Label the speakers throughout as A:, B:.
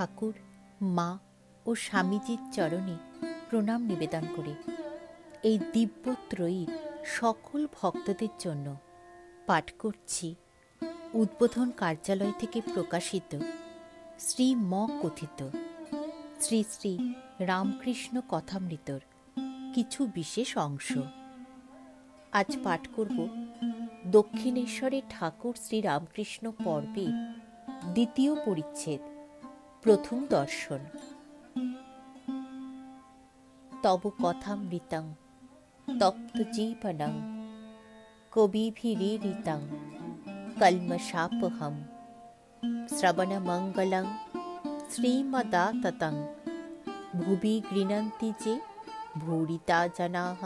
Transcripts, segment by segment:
A: ঠাকুর, মা ও স্বামীজির চরণে প্রণাম নিবেদন করে। এই দিব্যত্রয়ী সকল ভক্তদের জন্য পাঠ করছি। উদ্বোধন কার্যালয় থেকে প্রকাশিত শ্রী ম কথিত। শ্রী শ্রী রামকৃষ্ণ কথামৃতর কিছু বিশেষ অংশ। আজ পাঠ করব দক্ষিণেশ্বরে ঠাকুর শ্রী রামকৃষ্ণ পর্বের দ্বিতীয় পরিচ্ছেদ। প্রথম দর্শন। তব কথামৃতং তপ্ত জীবনং, কবিভিরীরিতং, কল্মশাপহম, শ্রবণমঙ্গলং, শ্রীমদাততং, ভুবি গৃণন্তি যে ভূরিতা জনাः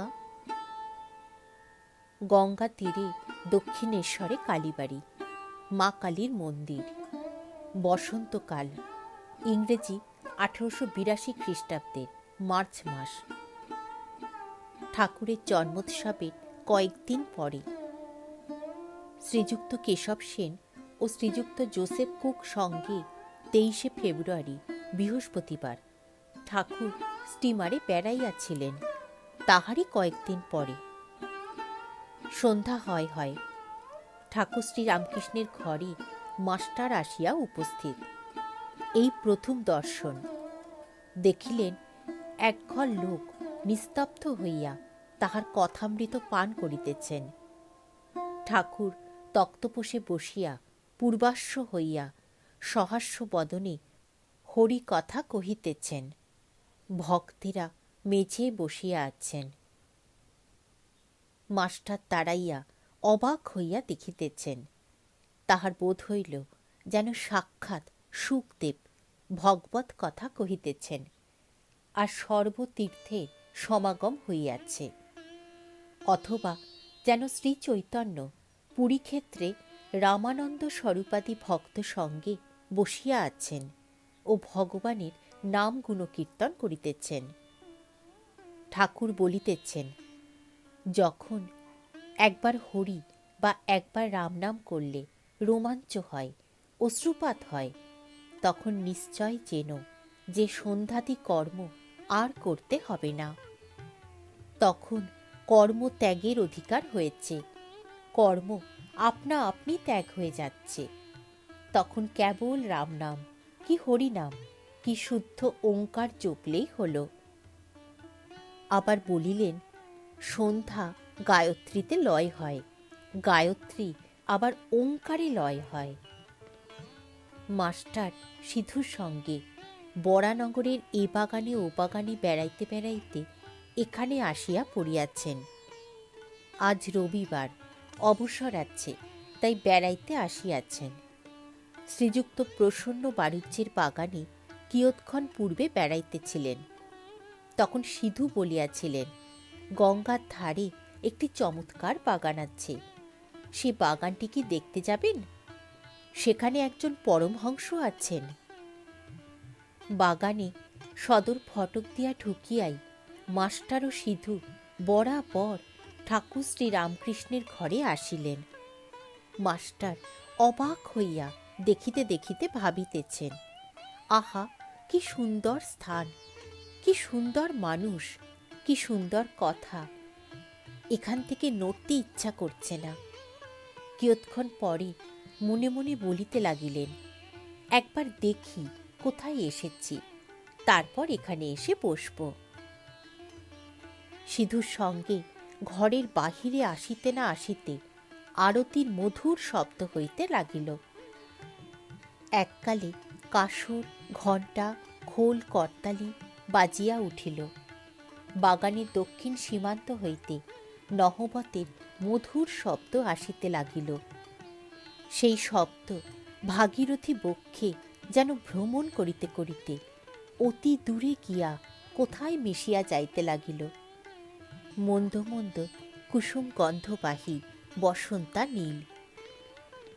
A: গঙ্গা তীরে দক্ষিণেশ্বরে কালীবাড়ি, মা কালীর মন্দির, বসন্তকাল। ইংরেজি আঠারোশো বিরাশি খ্রিস্টাব্দের মার্চ মাস। ঠাকুরের জন্মোৎসবের কয়েকদিন পরে শ্রীযুক্ত কেশব সেন ও শ্রীযুক্ত জোসেফ কুক সঙ্গে তেইশে ফেব্রুয়ারি, বৃহস্পতিবার ঠাকুর স্টিমারে বেড়াইয়াছিলেন তাহারই কয়েকদিন পরে সন্ধ্যা হয় হয়। ঠাকুর শ্রী রামকৃষ্ণের ঘরে মাস্টার আসিয়া উপস্থিত। এই প্রথম দর্শন। দেখিলেন এক ঘর লোক নিস্তব্ধ হইয়া তাহার কথামৃত পান করিতেছেন। ঠাকুর তক্তপোষে বসিয়া পূর্বাস্য হইয়া সহাস্য বদনে হরি কথা কহিতেছেন। ভক্তেরা মেঝে বসিয়া আছেন। মাস্টার তাড়াইয়া অবাক হইয়া দেখিতেছেন। তাহার বোধ হইল যেন সাক্ষাৎ সুখদেব ভগবত কথা কহিতেছেন, আর সর্বতীর্থে সমাগম হইয়াছে। অথবা যেন শ্রী চৈতন্য পুরীক্ষেত্রে রামানন্দ স্বরূপাদি ভক্ত সঙ্গে বসিয়া আছেন ও ভগবানের নাম গুণকীর্তন করিতেছেন। ঠাকুর বলিতেছেন, যখন একবার হরি বা একবার রামনাম করলে রোমাঞ্চ হয়, অশ্রুপাত হয় তখন নিশ্চয় যেন যে সন্ধ্যাদি কর্ম আর করতে হবে না। তখন কর্ম ত্যাগের অধিকার হয়েছে। কর্ম আপনা আপনি ত্যাগ হয়ে যাচ্ছে। তখন কেবল রাম নাম কি হরি নাম কি শুদ্ধ ওঙ্কার জপলেই হল। আবার বলিলেন, সন্ধ্যা গায়ত্রীতে লয় হয়, গায়ত্রী আবার ওঙ্কারে লয় হয়। মাস্টার সিধুর সঙ্গে। বরানগরের এ বাগানে ও বাগানে বেড়াইতে বেড়াইতে এখানে আসিয়া পড়িয়াছেন। আজ রবিবার, অবসর আছে, তাই বেড়াইতে আসিয়াছেন। শ্রীযুক্ত প্রসন্ন বাণিজ্যের বাগানে কিয়ৎক্ষণ পূর্বে বেড়াইতেছিলেন। তখন সিধু বলিয়াছিলেন, গঙ্গার ধারে একটি চমৎকার বাগান আছে। সে বাগানটি কি দেখতে যাবেন? সেখানে একজন পরমহংস আছেন। বাগানে সদর ফটক দিয়া ঢুকিয়াই মাস্টার ও সিধু বরাবর ঠাকুর শ্রী রামকৃষ্ণের ঘরে আসিলেন। মাস্টার অবাক হইয়া দেখিতে দেখিতে ভাবিতেছেন, আহা, কি সুন্দর স্থান, কি সুন্দর মানুষ, কি সুন্দর কথা। এখান থেকে নড়তে ইচ্ছা করছে না। কিয়ৎক্ষণ পরে মনে মনে বলিতে লাগিলেন, একবার দেখি কোথায় এসেছি, তারপর এখানে এসে বসব। সিধুর সঙ্গে ঘরের বাহিরে আসিতে না আসিতে আরতির মধুর শব্দ হইতে লাগিল। এককালে কাসুর, ঘণ্টা, খোল, করতালি বাজিয়া উঠিল। বাগানের দক্ষিণ সীমান্ত হইতে নহবতের মধুর শব্দ আসিতে লাগিল। সেই শব্দ ভাগীরথী বক্ষে যেন ভ্রমণ করিতে করিতে অতি দূরে গিয়া কোথায় মিশিয়া যাইতে লাগিল। মন্দ মন্দ কুসুম গন্ধবাহী বসন্তা নীল।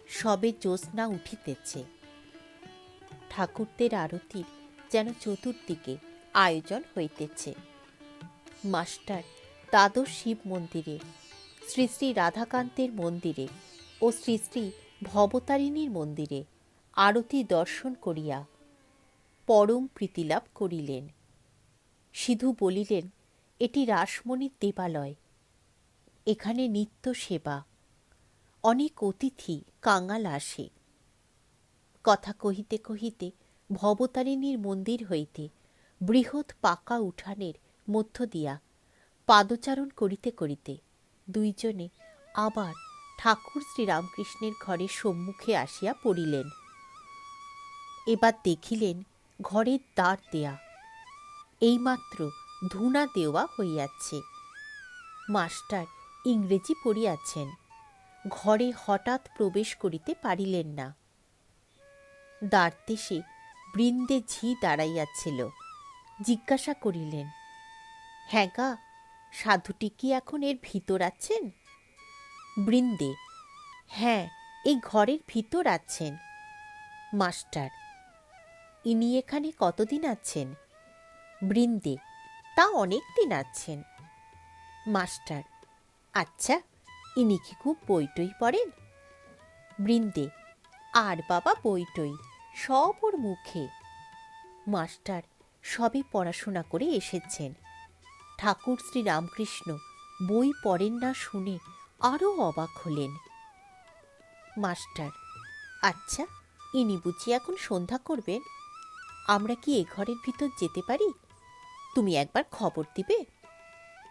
A: সবে জ্যোৎস্না উঠিতেছে। ঠাকুরদের আরতির যেন চতুর্দিকে আয়োজন হইতেছে। মাস্টার দ্বাদশ শিব মন্দিরে, শ্রী শ্রী রাধাকান্তের মন্দিরে ও শ্রী শ্রী ভবতারিণীর মন্দিরে আরতি দর্শন করিয়া পরম প্রীতিলাভ করিলেন। সিধু বলিলেন, এটি রাসমণির দেবালয়, এখানে নিত্য সেবা। অনেক অতিথি কাঙাল আসে। কথা কহিতে কহিতে ভবতারিণীর মন্দির হইতে বৃহৎ পাকা উঠানের মধ্য দিয়া পাদচারণ করিতে করিতে দুইজনে আবার ঠাকুর শ্রীরামকৃষ্ণের ঘরের সম্মুখে আসিয়া পড়িলেন। এবার দেখিলেন ঘরের দ্বার দেয়া। এইমাত্র ধুনা দেওয়া হইয়াছে। মাস্টার ইংরেজি পড়িয়াছেন। ঘরে হঠাৎ প্রবেশ করিতে পারিলেন না। দ্বারদেশে বৃন্দে ঝি দাঁড়াইয়াছিল। জিজ্ঞাসা করিলেন হ্যাঁ গা, সাধুটি কি এখন এর ভিতর আছেন? বৃন্দে। হ্যাঁ এই ঘরের ভিতর আছেন। মাস্টার, ইনি এখানে কতদিন আছেন? বৃন্দে, তা অনেক দিন আছেন। মাস্টার আচ্ছা ইনি কি খুব বইটই পড়েন? বৃন্দে, আর বাবা বইটই সব ওর মুখে। মাস্টার সবে পড়াশোনা করে এসেছেন। ঠাকুর শ্রী রামকৃষ্ণ বই পড়েন না শুনে আরও অবাক হলেন। মাস্টার আচ্ছা ইনি বুঝি এখন সন্ধ্যা করবেন? আমরা কি এ ঘরের ভিতর যেতে পারি? তুমি একবার খবর দিবে?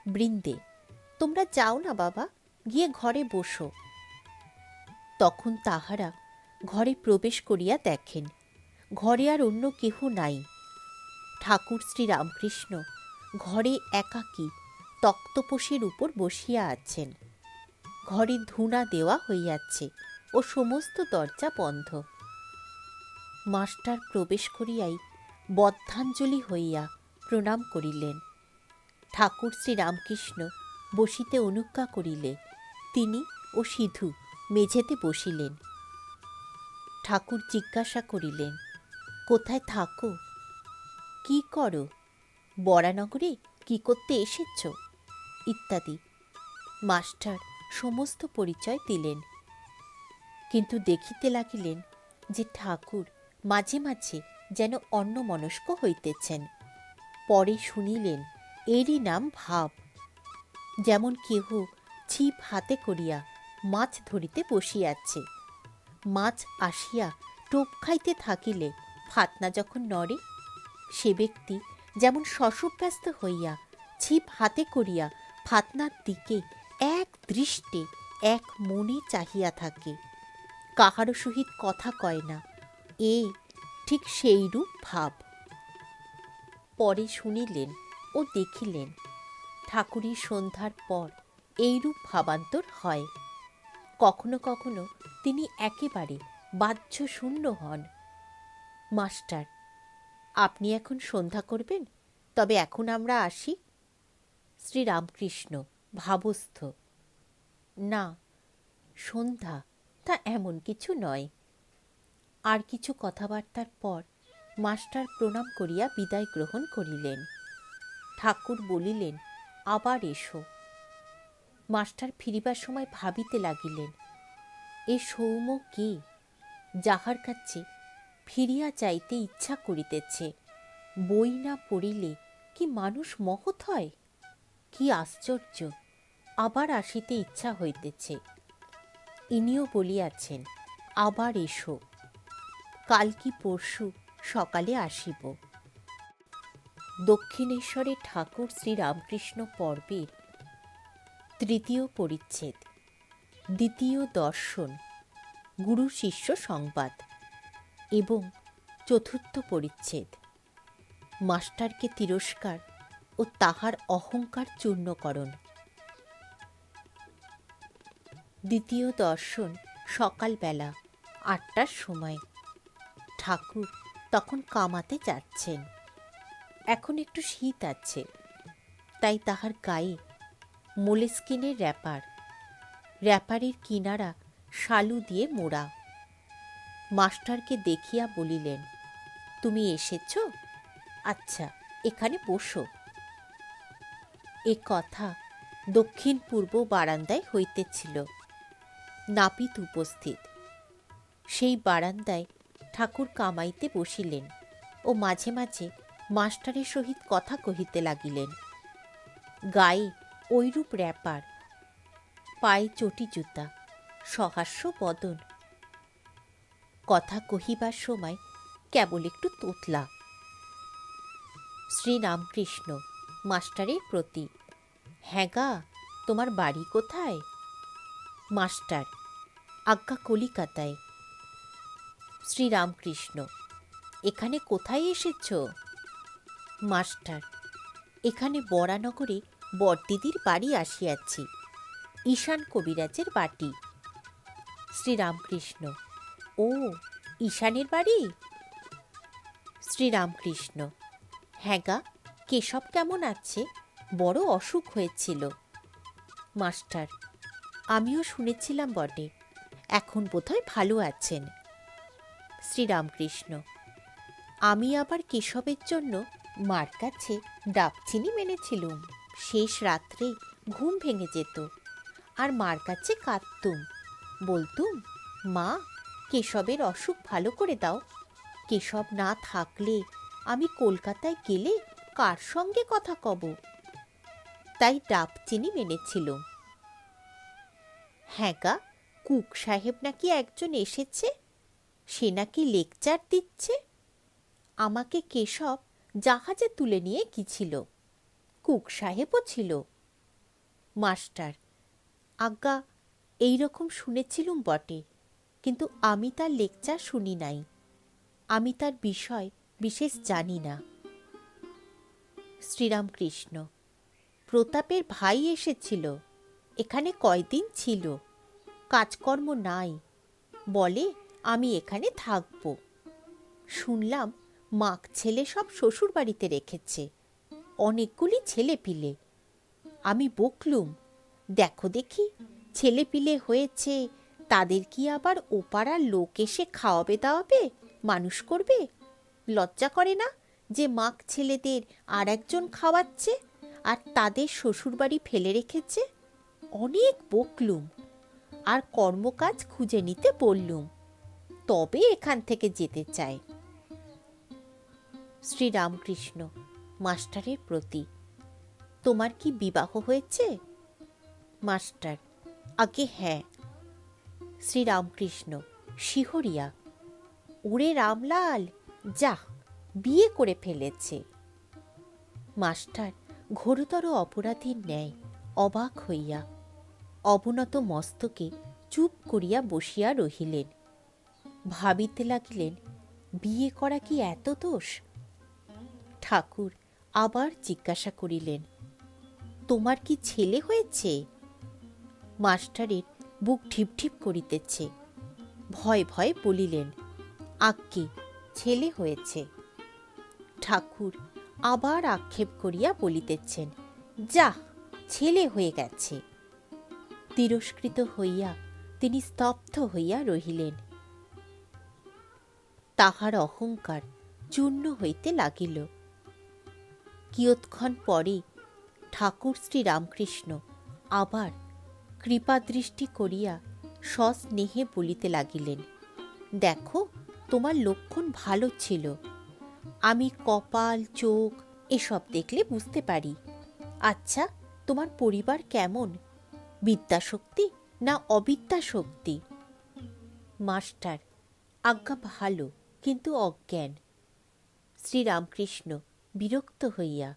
A: বৃন্দে, তোমরা যাও না বাবা, গিয়ে ঘরে বসো। তখন তাহারা ঘরে প্রবেশ করিয়া দেখেন, ঘরে আর অন্য কেহ নাই। ঠাকুর শ্রী রামকৃষ্ণ ঘরে একাকী, তক্তপোষের উপর বসিয়া আছেন। ঘরে ধুনা দেওয়া হইয়াছে ও সমস্ত দরজা বন্ধ। মাস্টার প্রবেশ করিয়াই বদ্ধাঞ্জলি হইয়া প্রণাম করিলেন। ঠাকুর শ্রীরামকৃষ্ণ বসিতে অনুজ্ঞা করিলে, তিনি ও সিধু মেঝেতে বসিলেন। ঠাকুর জিজ্ঞাসা করিলেন, কোথায় থাকো? কি করো? বরানগরে কি করতে এসেছ? ইত্যাদি। মাস্টার সমস্ত পরিচয় দিলেন। কিন্তু দেখিতে লাগিলেন যে ঠাকুর মাঝে মাঝে যেন অন্যমনস্ক হইতেছেন। পরে শুনিলেন, এরই নাম ভাব। যেমন কেহ ছিপ হাতে করিয়া মাছ ধরিতে বসিয়াছে, মাছ আসিয়া টোপ খাইতে থাকিলে ফাতনা যখন নড়ে, সে ব্যক্তি যেমন শশব্যস্ত হইয়া ছিপ হাতে করিয়া ফাতনার দিকে দৃষ্টে এক মনে চাহিয়া থাকে। কাহারও সহিত কথা কয় না। এ ঠিক সেইরূপ ভাব। পরে শুনিলেন ও দেখিলেন ঠাকুরের সন্ধ্যার পর এইরূপ ভাবান্তর হয়। কখনো কখনো তিনি একেবারে বাহ্য শূন্য হন। মাস্টার, আপনি এখন সন্ধ্যা করবেন? তবে এখন আমরা আসি। শ্রীরামকৃষ্ণ, ভাবস্থ। না, সন্ধ্যা তা এমন কিছু নয়। আর কিছু কথাবার্তার পর মাস্টার প্রণাম করিয়া বিদায় গ্রহণ করিলেন। ঠাকুর বলিলেন, আবার এসো। মাস্টার ফিরিবার সময় ভাবিতে লাগিলেন, এ সৌম্য কে? যাহার কাছে ফিরিয়া যাইতে ইচ্ছা করিতেছে, বই না পড়িলে কি মানুষ মহৎ হয়? কি আশ্চর্য! আবার আসিতে ইচ্ছা হইতেছে। ইনিও বলিয়াছেন, আবার এসো, কাল কি পরশু সকালে আসিব। দক্ষিণেশ্বরে ঠাকুর শ্রীরামকৃষ্ণ পর্বের তৃতীয় পরিচ্ছেদ, দ্বিতীয় দর্শন, গুরু শিষ্য সংবাদ এবং চতুর্থ পরিচ্ছেদ। মাস্টারকে তিরস্কার ও তাহার অহংকার চূর্ণকরণ। দ্বিতীয় দর্শন, সকালবেলা, আটটার সময়। ঠাকুর তখন কামাতে যাচ্ছেন। এখন একটু শীত আছে, তাই তাহার গায়ে মোলেস্কিনের র্যাপার। র্যাপারের কিনারা শালু দিয়ে মোড়া। মাস্টারকে দেখিয়া বলিলেন, তুমি এসেছ? আচ্ছা এখানে বসো। এ কথা দক্ষিণ পূর্ব বারান্দায় হইতেছিল। নাপিত উপস্থিত। সেই বারান্দায় ঠাকুর কামাইতে বসিলেন ও মাঝে মাঝে মাস্টারের সহিত কথা কহিতে লাগিলেন। গায়ে ঐরূপ র্যাপার, পায়ে চটি জুতা, সহাস্য বদন। কথা কহিবার সময় কেবল একটু তোতলা। শ্রীরামকৃষ্ণ মাস্টারের প্রতি হ্যাঁ গা, তোমার বাড়ি কোথায়? মাস্টার আজ্ঞা কলিকাতায়। শ্রীরামকৃষ্ণ, এখানে কোথায় এসেছ? মাস্টার, এখানে বরানগরে বড়দিদির বাড়ি আসিয়াছি, ঈশান কবিরাজের বাটি। শ্রীরামকৃষ্ণ, ও, ঈশানের বাড়ি? শ্রীরামকৃষ্ণ হ্যাঁ গা, কেশব কেমন আছে? বড় অসুখ হয়েছিল। মাস্টার, আমিও শুনেছিলাম বটে। এখন বোধহয় ভালো আছেন। শ্রীরামকৃষ্ণ, আমি আবার কেশবের জন্য মার কাছে ডাবচিনি মেনেছিলুম। শেষ রাত্রে ঘুম ভেঙে যেত। আর মার কাছে কাঁদতুম। বলতুম, মা, কেশবের অসুখ ভালো করে দাও। কেশব না থাকলে আমি কলকাতায় গেলে কার সঙ্গে কথা কব? তাই ডাবচিনি মেনেছিলুম। হ্যাঁ গা কুক সাহেব নাকি একজন এসেছে? সে নাকি লেকচার দিচ্ছে? আমাকে কেশব জাহাজে তুলে নিয়ে গিয়েছিল। কুক সাহেবও ছিল। মাস্টার, আজ্ঞা এই রকম শুনেছিলুম বটে, কিন্তু আমি তার লেকচার শুনি নাই। আমি তার বিষয় বিশেষ জানি না। শ্রীরামকৃষ্ণ, প্রতাপের ভাই এসেছিল। এখানে কয়দিন ছিল? কাজকর্ম নাই। বলে, আমি এখানে থাকব। শুনলাম, মাক ছেলে সব শ্বশুর বাড়িতে রেখেছে। অনেকগুলি ছেলে পিলে আমি বকলুম, দেখো দেখি ছেলে পিলে হয়েছে, তাদের কি আবার ওপাড়ার লোক এসে খাওয়াবে দাওয়াবে, মানুষ করবে? লজ্জা করে না যে মাক ছেলেদের আর একজন খাওয়াচ্ছে আর তাদের শ্বশুরবাড়ি ফেলে রেখেছে? অনেক বকলুম আর কর্মকাজ খুঁজে নিতে বললুম। তবে এখান থেকে যেতে চাই। শ্রীরামকৃষ্ণ, মাস্টারের প্রতি, তোমার কি বিবাহ হয়েছে? মাস্টার, আগে হ্যাঁ। শ্রীরামকৃষ্ণ, শিহরিয়া ওরে রামলাল, যা, বিয়ে করে ফেলেছে। মাস্টার, ঘোরতর অপরাধীর ন্যায়, অবাক হইয়া অবনত মস্তকে চুপ করিয়া বসিয়া রহিলেন। ভাবিতে লাগিলেন, বিয়ে করা কি এত দোষ? ঠাকুর আবার জিজ্ঞাসা করিলেন, তোমার কি ছেলে হয়েছে? মাস্টারের বুক ঢিপঢিপ করিতেছে। ভয় ভয় বলিলেন, আজ্ঞে, ছেলে হয়েছে। ঠাকুর আবার আক্ষেপ করিয়া বলিতেছেন যা ছেলে হয়ে গেছে। তিরস্কৃত হইয়া তিনি স্তব্ধ হইয়া রহিলেন। তাহার অহংকার চূর্ণ হইতে লাগিল। কিয়ৎক্ষণ পরে ঠাকুর শ্রী রামকৃষ্ণ আবার কৃপাদৃষ্টি করিয়া সস্নেহে বলিতে লাগিলেন, দেখো, তোমার লক্ষণ ভালো ছিল। আমি কপাল, চোখ এসব দেখলে বুঝতে পারি। আচ্ছা তোমার পরিবার কেমন? বিদ্যাশক্তি না অবিদ্যাশক্তি? মাস্টার, আজ্ঞা ভালো কিন্তু অজ্ঞান। শ্রীরামকৃষ্ণ বিরক্ত হইয়া,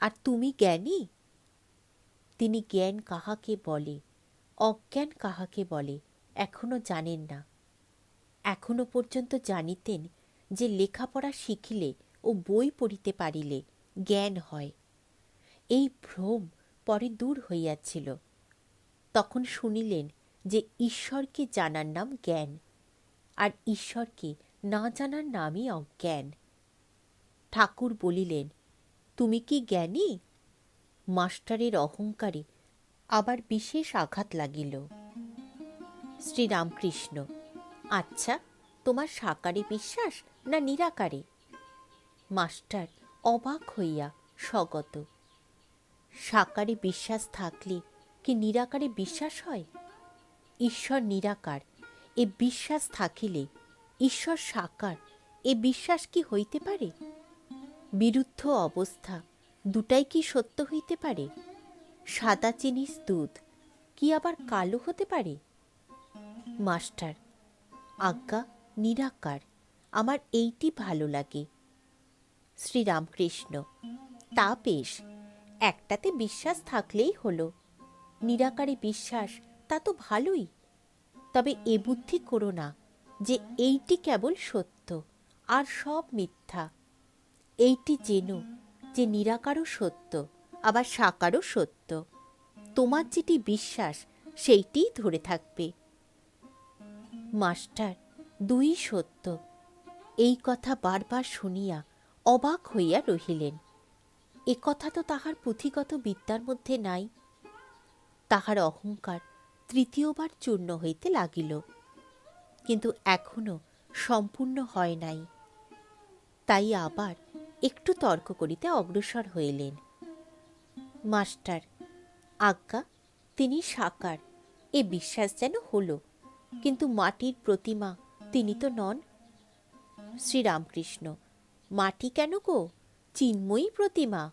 A: আর তুমি জ্ঞানী? তিনি জ্ঞান কাহাকে বলে, অজ্ঞান কাহাকে বলে, এখনও জানেন না। এখনও পর্যন্ত জানিতেন যে লেখাপড়া শিখিলে ও বই পড়িতে পারিলে জ্ঞান হয়। এই ভ্রম পরে দূর হইয়াছিল। তখন শুনিলেন যে ঈশ্বরকে জানার নাম জ্ঞান, আর ঈশ্বরকে না জানার নামই অজ্ঞান। ঠাকুর বলিলেন, তুমি কি জ্ঞানী? মাস্টারের অহংকারে আবার বিশেষ আঘাত লাগিল। শ্রীরামকৃষ্ণ আচ্ছা তোমার সাকারে বিশ্বাস না নিরাকারে? মাস্টার অবাক হইয়া স্বগত, সাকারে বিশ্বাস থাকলে কি নিরাকারে বিশ্বাস হয়? ঈশ্বর নিরাকার, এ বিশ্বাস থাকিলে ঈশ্বর সাকার, এ বিশ্বাস কি হইতে পারে? বিরুদ্ধ অবস্থা দুটাই কি সত্য হইতে পারে? সাদা চিনিস দুধ কি আবার কালো হতে পারে? মাস্টার, আজ্ঞা নিরাকার, আমার এইটি ভালো লাগে। শ্রীরামকৃষ্ণ, তা বেশ, একটাতে বিশ্বাস থাকলেই হলো। নিরাকারে বিশ্বাস, তা তো ভালোই। তবে এ বুদ্ধি করো না যে এইটি কেবল সত্য, আর সব মিথ্যা। এইটি জেন যে নিরাকারও সত্য, আবার সাকারও সত্য। তোমার যেটি বিশ্বাস সেইটিই ধরে থাকবে। মাস্টার, দুই সত্য। এই কথা বারবার শুনিয়া অবাক হইয়া রহিলেন। এ কথা তো তাহার পুঁথিগত বিদ্যার মধ্যে নাই। তাহার অহংকার তৃতীয়বার চূর্ণ হইতে লাগিল। কিন্তু এখনও সম্পূর্ণ হয় নাই। তাই আবার একটু তর্ক করিতে অগ্রসর হইলেন। মাস্টার, আজ্ঞা, তিনি সাকার, এ বিশ্বাস যেন হলো, কিন্তু মাটির প্রতিমা তিনি তো নন। শ্রীরামকৃষ্ণ, মাটি কেন গো? চিন্ময়ী প্রতিমা?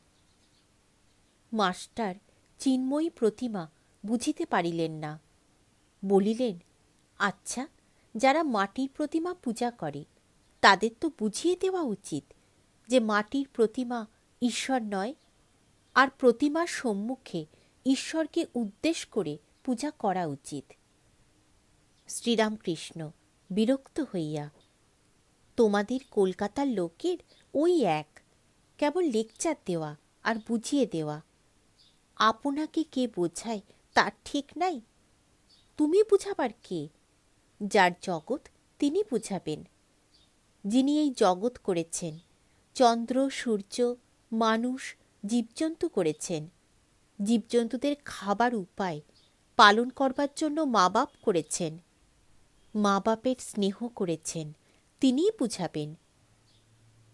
A: মাস্টার, চিন্ময়ী প্রতিমা বুঝিতে পারিলেন না। বলিলেন আচ্ছা যারা মাটির প্রতিমা পূজা করে, তাদের তো বুঝিয়ে দেওয়া উচিত যে মাটির প্রতিমা ঈশ্বর নয়, আর প্রতিমার সম্মুখে ঈশ্বরকে উদ্দেশ করে পূজা করা উচিত। শ্রীরামকৃষ্ণ বিরক্ত হইয়া, তোমাদের কলকাতার লোকের ওই এক, কেবল লেকচার দেওয়া আর বুঝিয়ে দেওয়া। আপনাকে কে বোঝায় তার ঠিক নাই। তুমি বুঝাবার কে? যার জগৎ তিনি বুঝাবেন। যিনি এই জগৎ করেছেন, চন্দ্র, সূর্য, মানুষ, জীবজন্তু করেছেন। জীবজন্তুদের খাবার উপায় পালন করবার জন্য মা বাপ করেছেন। মা বাপের স্নেহ করেছেন, তিনিই বুঝাবেন।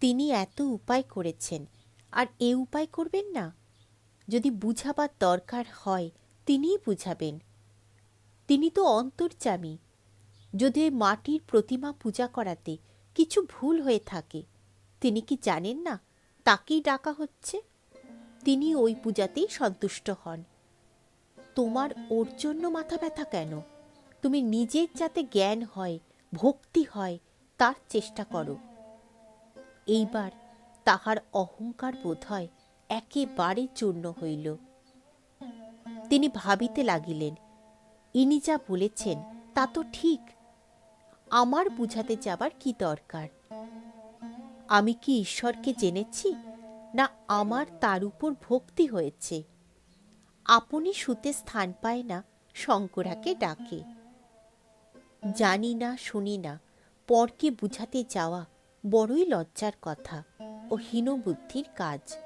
A: তিনি এত উপায় করেছেন, আর এ উপায় করবেন না। যদি বুঝাবার দরকার হয় তিনিই বুঝাবেন। তিনি তো অন্তর্যামী। যদি মাটির প্রতিমা পূজা করাতে কিছু ভুল হয়ে থাকে, তিনি কি জানেন না তাকেই ডাকা হচ্ছে? তিনি ওই পূজাতেই সন্তুষ্ট হন। তোমার ওর জন্য মাথা ব্যথা কেন? তুমি নিজের যাতে জ্ঞান হয়, ভক্তি হয়, তার চেষ্টা করো। এইবার তাহার অহংকার বোধ হয় একেবারে চূর্ণ হইল। তিনি ভাবিতে লাগিলেন, ইনি যা বলেছেন, তা তো ঠিক। আমার বুঝাতে যাবার কি দরকার? আমি কি ঈশ্বরকে জেনেছি, না আমার তার উপর ভক্তি হয়েছে? আপনি সুতে স্থান পায় না, শঙ্করাকে ডাকে। জানি না, শুনি না, পরকে বুঝাতে যাওয়া বড়ই লজ্জার কথা ও হীনবুদ্ধির কাজ।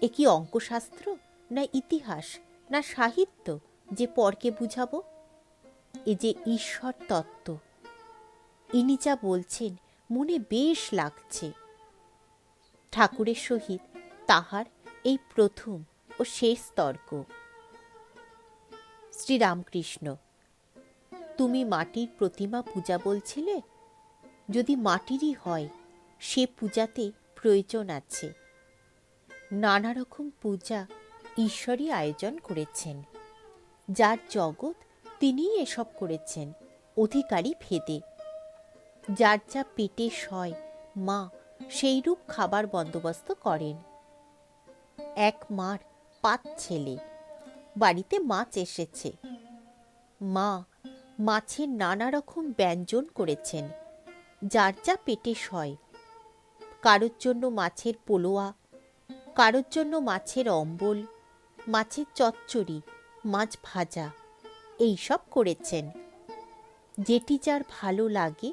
A: এ কি অঙ্কশাস্ত্র না ইতিহাস? না সাহিত্য যে পরকে বুঝাবো? এ যে ঈশ্বর তত্ত্ব। ইনি যা বলছেন, মনে বেশ লাগছে। ঠাকুরের সহিত তাহার এই প্রথম ও শেষ তর্ক। শ্রীরামকৃষ্ণ, তুমি মাটির প্রতিমা পূজা বলছিলে? যদি মাটিরই হয়, সে পূজাতে প্রয়োজন আছে। নানা রকম পূজা ঈশ্বরই আয়োজন করেছেন। যার জগৎ তিনিই এসব করেছেন, অধিকারী ভেদে। যার যা পেটে সয়, মা সেইরূপ খাবার বন্দোবস্ত করেন। এক মার পাঁচ ছেলে, বাড়িতে মাছ এসেছে। মা মাছের নানা রকম ব্যঞ্জন করেছেন, যার যা পেটে সয়। কারোর জন্য মাছের পোলোয়া, কারোর জন্য মাছের অম্বল মাছের চচ্চড়ি, মাছ ভাজা, এইসব করেছেন। যেটি যার ভালো লাগে,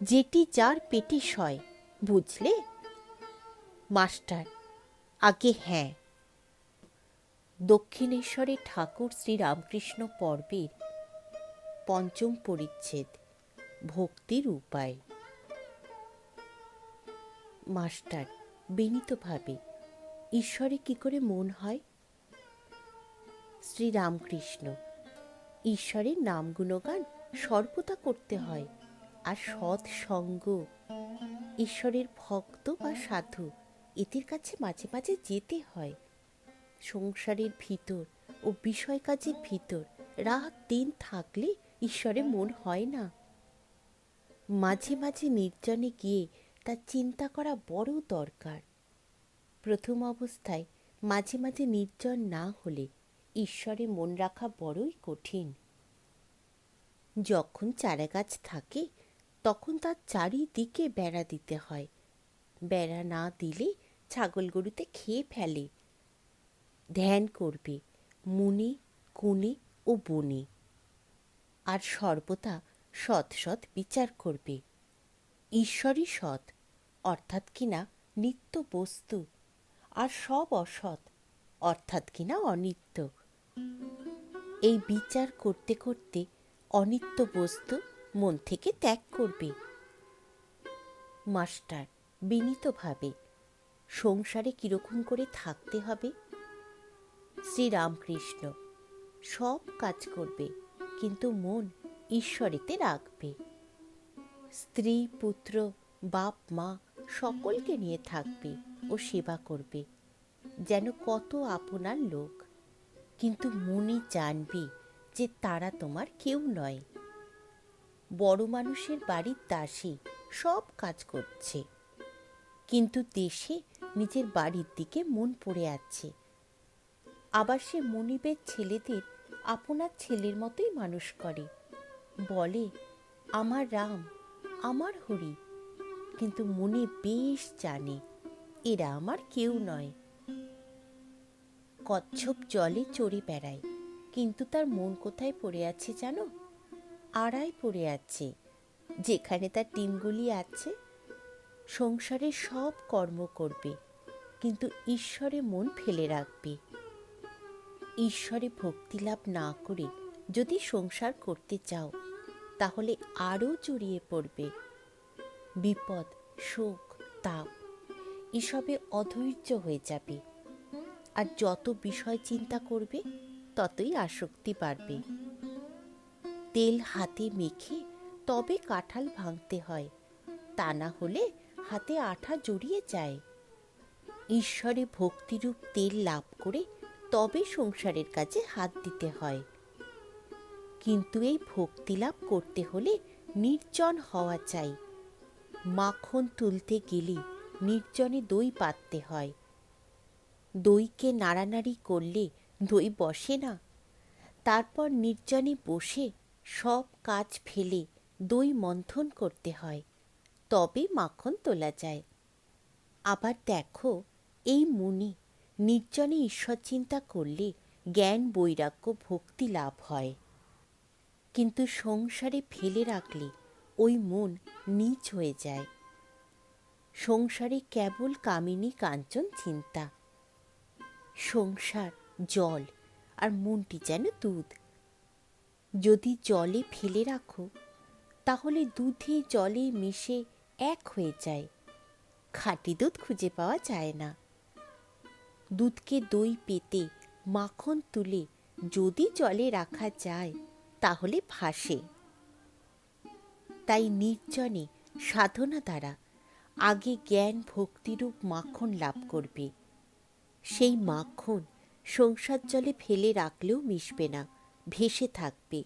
A: যেটি যার পেটে সয়, বুঝলে? মাস্টার, আগে হ্যাঁ। দক্ষিণেশ্বরে ঠাকুর শ্রীরামকৃষ্ণ পর্বের পঞ্চম পরিচ্ছেদ, ভক্তির উপায়। মাস্টার, বিনীতভাবে ঈশ্বরে কি করে মন হয়? শ্রীরামকৃষ্ণ, ঈশ্বরের নাম গুণগান সর্বদা করতে হয়, আর সৎ সঙ্গ। ঈশ্বরের ভক্ত বা সাধু এদের কাছে মাঝে মাঝে যেতে হয়। সংসারের ভিতর ও বিষয় কাজের ভিতর রাত দিন থাকলে ঈশ্বরে মন হয় না। মাঝে মাঝে নির্জনে গিয়ে তার চিন্তা করা বড় দরকার। প্রথম অবস্থায় মাঝে মাঝে নির্জন না হলে ঈশ্বরে মন রাখা বড়ই কঠিন। যখন চারা গাছ থাকে, তখন তার চারিদিকে বেড়া দিতে হয়। বেড়া না দিলে ছাগল গরুতে খেয়ে ফেলে। ধ্যান করবে মুনি, কুনে ও বনে। আর সর্বদা সৎ সৎ বিচার করবে। ঈশ্বরই সৎ, অর্থাৎ কিনা নিত্য বস্তু। আর সব অসৎ, অর্থাৎ কিনা অনিত্য। এই বিচার করতে করতে অনিত্য বস্তু মন থেকে ত্যাগ করবে। মাস্টার, বিনীতভাবে সংসারে কীরকম করে থাকতে হবে? শ্রীরামকৃষ্ণ, সব কাজ করবে, কিন্তু মন ঈশ্বরেতে রাখবে। স্ত্রী, পুত্র, বাপ, মা সকলকে নিয়ে থাকবে ও সেবা করবে, যেন কত আপনার লোক। কিন্তু মনে জানবে যে তারা তোমার কেউ নয়। বড় মানুষের বাড়ির দাসী সব কাজ করছে, কিন্তু দেশে নিজের বাড়ির দিকে মন পড়ে আছে। আবার সে মনিবের ছেলেদের আপনার ছেলের মতোই মানুষ করে। বলে, আমার রাম, আমার হরি কিন্তু মনে বেশ জানে, এরা আমার কেউ নয়। কচ্ছপ জলে চড়ে বেড়ায়, কিন্তু তার মন কোথায় পড়ে আছে জানো? আড়াই পড়ে আছে, যেখানে তার টিমগুলি আছে। সংসারে সব কর্ম করবে, কিন্তু ঈশ্বরে মন ফেলে রাখবে। ঈশ্বরে ভক্তি লাভ না করে যদি সংসার করতে চাও, তাহলে আরও জড়িয়ে পড়বে। বিপদ, শোক, তাপ, এসবে অধৈর্য হয়ে যাবে। আর যত বিষয় চিন্তা করবে, ততই আসক্তি বাড়বে। তেল হাতে মেখে তবে কাঁঠাল ভাঙতে হয়, তা না হলে হাতে আঠা জড়িয়ে যায়। ঈশ্বরে ভক্তিরূপ তেল লাভ করে তবে সংসারের কাজে হাত দিতে হয়। কিন্তু এই ভক্তি লাভ করতে হলে নির্জন হওয়া চাই। মাখন তুলতে গেলে নির্জনে দই পাততে হয়। দইকে নাড়ানাড়ি করলে দই বসে না। তারপর নির্জনে বসে সব কাজ ফেলে দই মন্থন করতে হয়। তবে মাখন তোলা যায়। আবার দেখো, এই মুনি নির্জনে ঈশ্বর চিন্তা করলে জ্ঞান বৈরাগ্য ভক্তি লাভ হয়। কিন্তু সংসারে ফেলে রাখলে ওই মন নীচ হয়ে যায়। সংসারে কেবল কামিনী কাঞ্চন চিন্তা। সংসার, জল আর মনটি যেন দুধ। যদি জলে ফেলে রাখো, তাহলে দুধে জলে মিশে এক হয়ে যায়। খাঁটি দুধ খুঁজে পাওয়া যায় না। দুধকে দই পেতে মাখন তুলে যদি জলে রাখা যায়, তাহলে ভাসে। তাই নির্জনে সাধনা দ্বারা আগে জ্ঞান ভক্তিরূপ মাখন লাভ করবে। সেই মাখন সংসার জলে ফেলে রাখলেও মিশবে না, ভেসে থাকবে।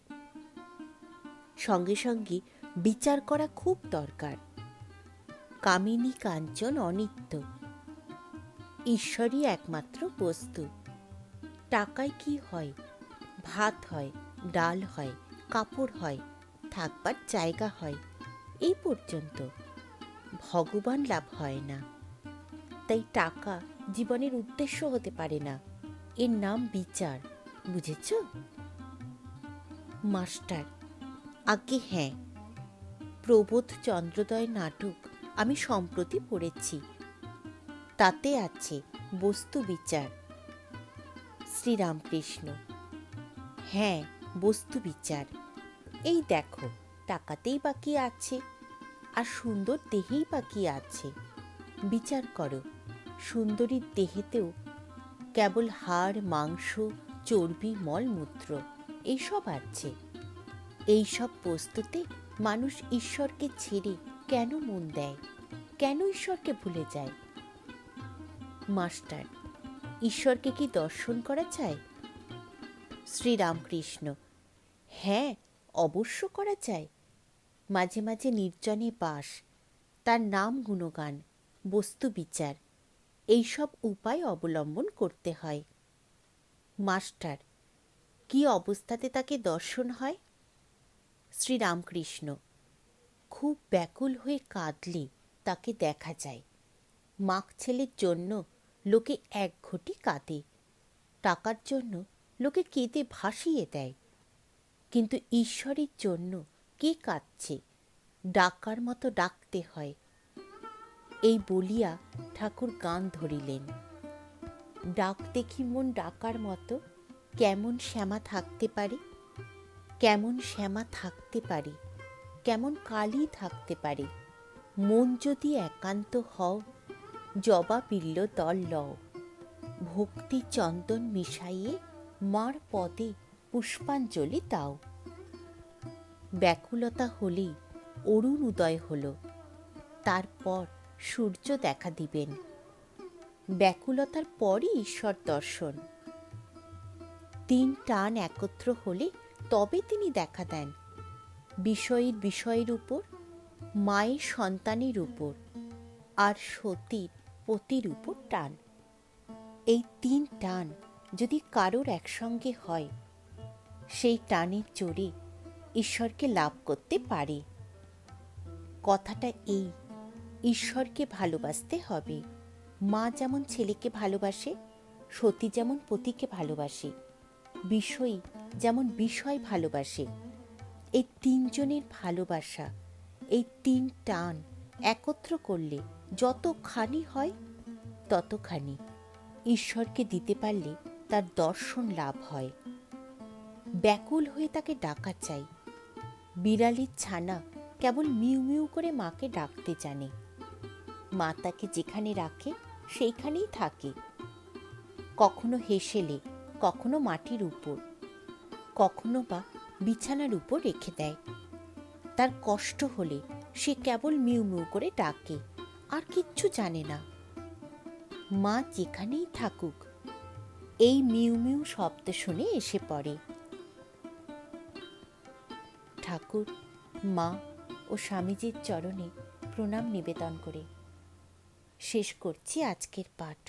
A: সঙ্গে সঙ্গে বিচার করা খুব দরকার। কামিনী কাঞ্চন অনিত্য। ঈশ্বরই একমাত্র বস্তু। টাকায় কি হয়? ভাত হয়, ডাল হয়, কাপড় হয় থাকবার জায়গা হয়। এই পর্যন্ত ভগবান লাভ হয় না। তাই টাকা জীবনের উদ্দেশ্য হতে পারে না। এর নাম বিচার, বুঝেছ? মাস্টার আগে হ্যাঁ। প্রবোধ চন্দ্রোদয় নাটক আমি সম্প্রতি পড়েছি। তাতে আছে বস্তু বিচার। শ্রীরামকৃষ্ণ হ্যাঁ বস্তু বিচার। এই দেখো, টাকাতেই বা কি আছে? আর সুন্দর দেহেই বা কি আছে? বিচার করো সুন্দরীর দেহেতেও কেবল হাড়, মাংস, চর্বি মলমূত্র এইসব আছে। এইসব বস্তুতে মানুষ ঈশ্বরকে ছেড়ে কেন মন দেয়? কেন ঈশ্বরকে ভুলে যায়? মাস্টার, ঈশ্বরকে কি দর্শন করা চায় শ্রীরামকৃষ্ণ হ্যাঁ অবশ্য করা চায় মাঝে মাঝে নির্জনে বাস, তার নাম গুণগান, বস্তু বিচার, এইসব উপায় অবলম্বন করতে হয়। মাস্টার, কি অবস্থাতে তাকে দর্শন হয়? শ্রীরামকৃষ্ণ, খুব ব্যাকুল হয়ে কাঁদলে তাকে দেখা যায়। মাক ছেলের জন্য লোকে এক ঘটি কাঁদে, টাকার জন্য লোকে কেঁদে ভাসিয়ে দেয়। কিন্তু ঈশ্বরের জন্য কে কাঁদছে? ডাকার মতো ডাকতে হয়। এই বলিয়া ঠাকুর গান ধরিলেন। ডাক দেখি মন ডাকার মতো, কেমন শ্যামা থাকতে পারে? কেমন শ্যামা থাকতে পারে? কেমন কালি থাকতে পারে? মন যদি একান্ত হও, জবা পিল্ল দল লও। ভক্তি চন্দন মিশাইয়ে মার পদে পুষ্পাঞ্জলি দাও। ব্যাকুলতা হলেই অরুণ উদয় হল। তারপর সূর্য দেখা দিবেন। ব্যাকুলতার পরই ঈশ্বর দর্শন। তিন টান একত্র হলে তবে তিনি দেখা দেন। বিষয়ের বিষয়ের উপর, মায়ের সন্তানের উপর আর সতীর পতির উপর টান। এই তিন টান যদি কারোর একসঙ্গে হয় সেই টানের চড়ে ঈশ্বরকে লাভ করতে পারে। কথাটা এই, ঈশ্বরকে ভালোবাসতে হবে। মা যেমন ছেলেকে ভালোবাসে, সতী যেমন পতিকে ভালোবাসে, বিষয়ী যেমন বিষয় ভালোবাসে। এই তিনজনের ভালোবাসা, এই তিন টান একত্র করলে যতখানি হয় ততখানি ঈশ্বরকে দিতে পারলে তার দর্শন লাভ হয়। ব্যাকুল হয়ে তাকে ডাকা চাই। বিড়ালির ছানা কেবল মিউ মিউ করে মাকে ডাকতে জানে। মা তাকে যেখানে রাখে, সেইখানেই থাকে। কখনো হেসেলে, কখনো মাটির উপর, কখনো বা বিছানার উপর রেখে দেয়। তার কষ্ট হলে সে কেবল মিউ মিউ করে ডাকে, আর কিচ্ছু জানে না। মা যেখানেই থাকুক, এই মিউ মিউ শব্দ শুনে এসে পড়ে। ঠাকুর মা ও স্বামীজির চরণে প্রণাম নিবেদন করে। শেষ করছি আজকের পাঠ।